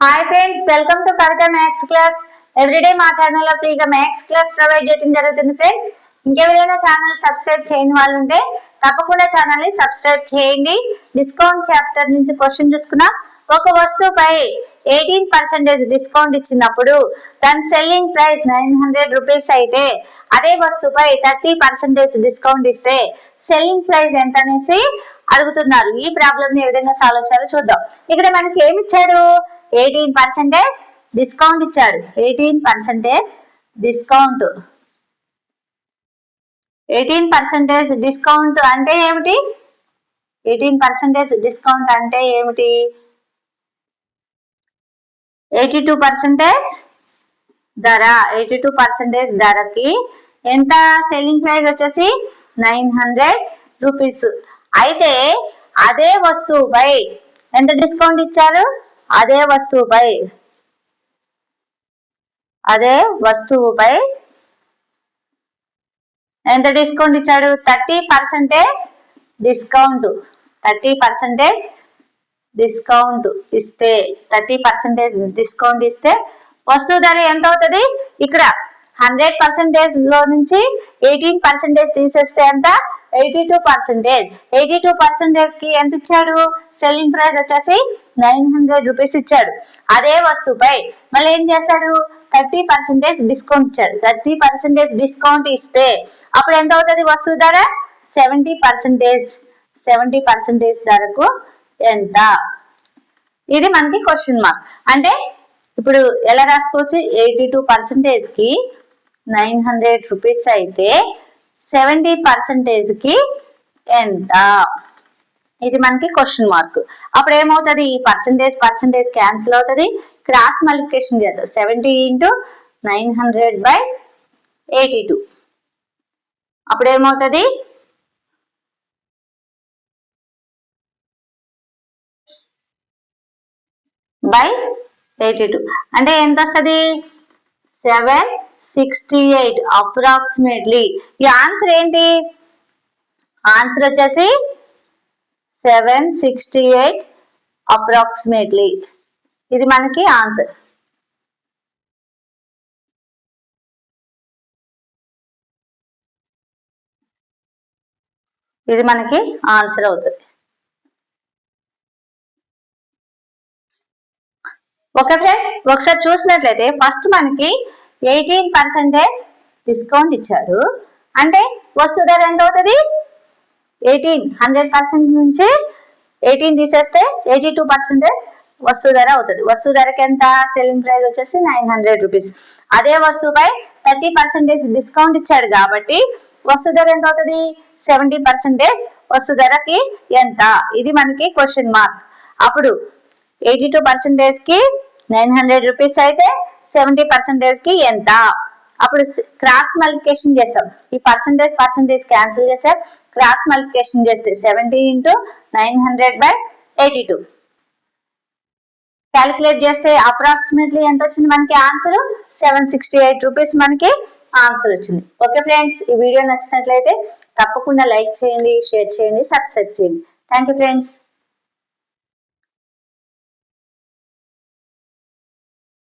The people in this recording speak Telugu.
Hi friends welcome to Kavitha maths class everyday మా ఛానల్లో ఫ్రీగా మ్యాథ్స్ క్లాస్ ప్రొవైడ్ చేయడం జరుగుతుంది ఫ్రెండ్స్ ఇంకెవరైనా ఛానల్ సబ్స్క్రైబ్ చేయని వాళ్ళు ఉంటే తప్పకుండా ఛానల్ని సబ్స్క్రైబ్ చేయండి. డిస్కౌంట్ చాప్టర్ నుంచి క్వశ్చన్ చూసుకున్నాం. ఒక వస్తువుపై ఎయిటీన్ పర్సెంటేజ్ డిస్కౌంట్ ఇచ్చినప్పుడు దాని selling price nine hundred rupees అయితే అదే వస్తువుపై థర్టీ పర్సెంటేజ్ డిస్కౌంట్ ఇస్తే సెల్లింగ్ ప్రైస్ ఎంత అనేసి అడుగుతున్నారు. ఈ ప్రాబ్లమ్ని ఏ విధంగా సాల్వ్ చేయాలో చూద్దాం. ఇక్కడ మనకి ఏమి ఇచ్చాడు ఎయిటీన్ పర్సెంటేజ్ డిస్కౌంట్ ఇచ్చాడు eighteen percentage discount eighteen percentage discount అంటే ఏమిటి? ఎయిటీన్ పర్సెంటేజ్ డిస్కౌంట్ అంటే ఏమిటి? ఎయిటీ టూ పర్సెంటేజ్ ధర. ఎయిటీ టూ పర్సెంటేజ్ ధరకి ఎంత సెల్లింగ్ ప్రైస్ వచ్చేసి? నైన్ హండ్రెడ్ రూపీస్ అయితే అదే వస్తువుపై ఎంత డిస్కౌంట్ ఇచ్చారు? అదే వస్తువుపై. అదే వస్తువుపై ఎంత డిస్కౌంట్ ఇచ్చాడు? Thirty percentage discount. Thirty percentage discount ఇస్తే థర్టీ పర్సెంటేజ్ డిస్కౌంట్ ఇస్తే వస్తువు ధర ఎంత అవుతుంది? ఇక్కడ హండ్రెడ్ పర్సెంటేజ్లో నుంచి ఎయిటీన్ పర్సెంటేజ్ తీసేస్తే ఎంత? Eighty two percentage. Eighty two పర్సెంటేజ్కి ఎంత ఇచ్చాడు సెల్లింగ్ ప్రైస్ వచ్చేసి నైన్ హండ్రెడ్ రూపీస్ ఇచ్చాడు. అదే వస్తువుపై మళ్ళీ ఏం చేస్తాడు? థర్టీ పర్సెంటేజ్ డిస్కౌంట్ ఇచ్చాడు. థర్టీ పర్సెంటేజ్ డిస్కౌంట్ ఇస్తే అప్పుడు ఎంత అవుతుంది వస్తువు ధర? Seventy percentage. సెవెంటీ పర్సెంటేజ్ ధరకు ఎంత? ఇది మనకి క్వశ్చన్ మార్క్ అంటే ఇప్పుడు ఎలా రాసుకోవచ్చు? ఎయిటీ టూ పర్సెంటేజ్కి నైన్ హండ్రెడ్ రూపీస్ అయితే సెవెంటీ పర్సెంటేజ్కి ఎంత? ఇది మనకి క్వశ్చన్ మార్క్. అప్పుడు ఏమవుతుంది ఈ పర్సెంటేజ్ పర్సెంటేజ్ క్యాన్సిల్ అవుతుంది. క్రాస్ మల్టిప్లికేషన్ చేద్దాం. Seventy into nine hundred by eighty two. అప్పుడు ఏమవుతుంది బై ఎయిటీ టూ. అంటే ఎంత వస్తుంది? సెవెన్ సిక్స్టీ ఎయిట్ అప్రాక్సిమేట్లీ ఈ ఆన్సర్ ఏంటి? ఆన్సర్ వచ్చేసి సెవెన్ సిక్స్టీ ఎయిట్ అప్రాక్సిమేట్లీ ఇది మనకి ఆన్సర్ ఇది మనకి ఆన్సర్ అవుతుంది. ఓకే ఫ్రెండ్ ఒకసారి చూసినట్లయితే ఫస్ట్ మనకి ఎయిటీన్ పర్సెంటేజ్ డిస్కౌంట్ ఇచ్చాడు. అంటే వస్తువు ధర ఎంత అవుతుంది ఎయిటీన్ హండ్రెడ్ పర్సెంట్ నుంచి ఎయిటీన్ తీసేస్తే ఎయిటీ టూ పర్సెంటేజ్ వస్తువు ధర అవుతుంది. వస్తువు ధరకి ఎంత? సెల్లింగ్ ప్రైస్ వచ్చేసి నైన్ హండ్రెడ్ రూపీస్. అదే వస్తువుపై థర్టీ పర్సెంటేజ్ డిస్కౌంట్ ఇచ్చాడు కాబట్టి వస్తువు ధర ఎంత అవుతుంది? సెవెంటీ పర్సెంటేజ్ వస్తువు ధరకి ఎంత? ఇది మనకి క్వశ్చన్ మార్క్ అప్పుడు ఎయిటీ టూ పర్సెంటేజ్కి నైన్ హండ్రెడ్ రూపీస్ అయితే సెవెంటీ పర్సెంటేజ్కి ఎంత? అప్పుడు క్రాస్ మల్టిప్లికేషన్ చేస్తాం. ఈ పర్సెంటేజ్ పర్సెంటేజ్ క్యాన్సిల్ చేస్తే క్రాస్ మల్టిప్లికేషన్ చేస్తే seventy into nine hundred by eighty two calculate చేస్తే అప్రాక్సిమేట్లీ ఎంత వచ్చింది మనకి answer seven sixty eight rupees మనకి ఆన్సర్ వచ్చింది. ఓకే ఫ్రెండ్స్ ఈ వీడియో నచ్చినట్లయితే తప్పకుండా లైక్ చేయండి షేర్ చేయండి సబ్స్క్రైబ్ చేయండి. Thank you friends